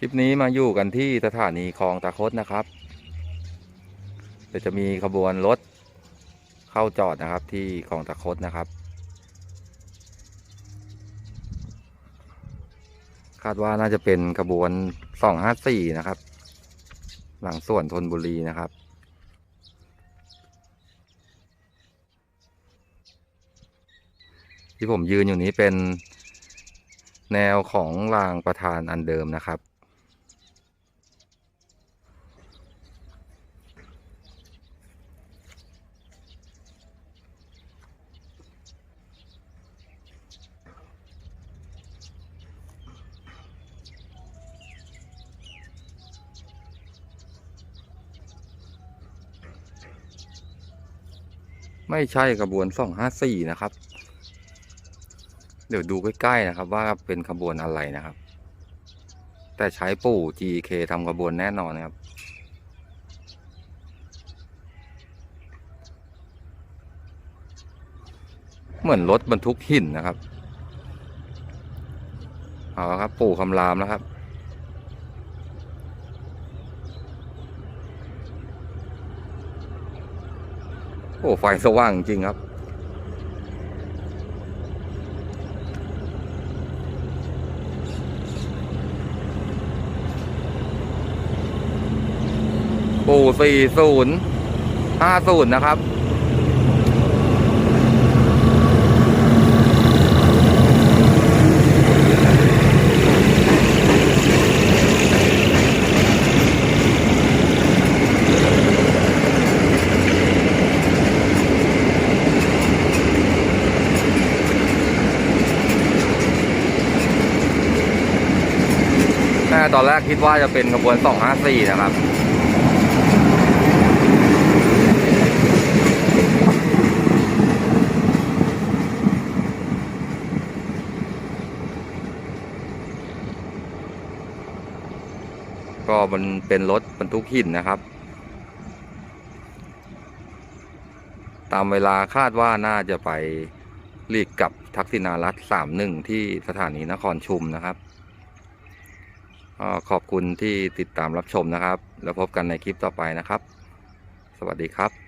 คลิปนี้มาอยู่กันที่สถานีคลองตะคดนะครับเดี๋ยวจะมีขบวนรถเข้าจอดนะครับที่คลองตะคดนะครับ คาดว่าน่าจะเป็นขบวนสองห้าสี่นะครับ หลังส่วนธนบุรีนะครับที่ผมยืนอยู่นี้เป็นแนวของรางประธานอันเดิมนะครับ ไม่ใช่ขบวนสองห้าสี่นะครับ เดี๋ยวดูใกล้ๆนะครับ ว่าเป็นขบวนอะไรนะครับ แต่ใช้ปู่ GK ทำขบวนแน่นอนนะครับเหมือนรถบรรทุกหินนะครับ เอาละครับ ปู่คำรามแล้วครับ โอ้ไฟสว่างจริงครับ ปู่สี่ศูนย์ห้าศูนย์นะครับ แม่ตอนแรกคิดว่าจะเป็นขบวน 254 นะครับก็มันเป็นรถบรรทุกหินนะครับ ตามเวลาคาดว่าน่าจะไปหลีกกับทักษิณารัฐ31ที่สถานีนครชุมนะครับ ขอบคุณที่ติดตามรับชมนะครับ แล้วพบกันในคลิปต่อไปนะครับ สวัสดีครับ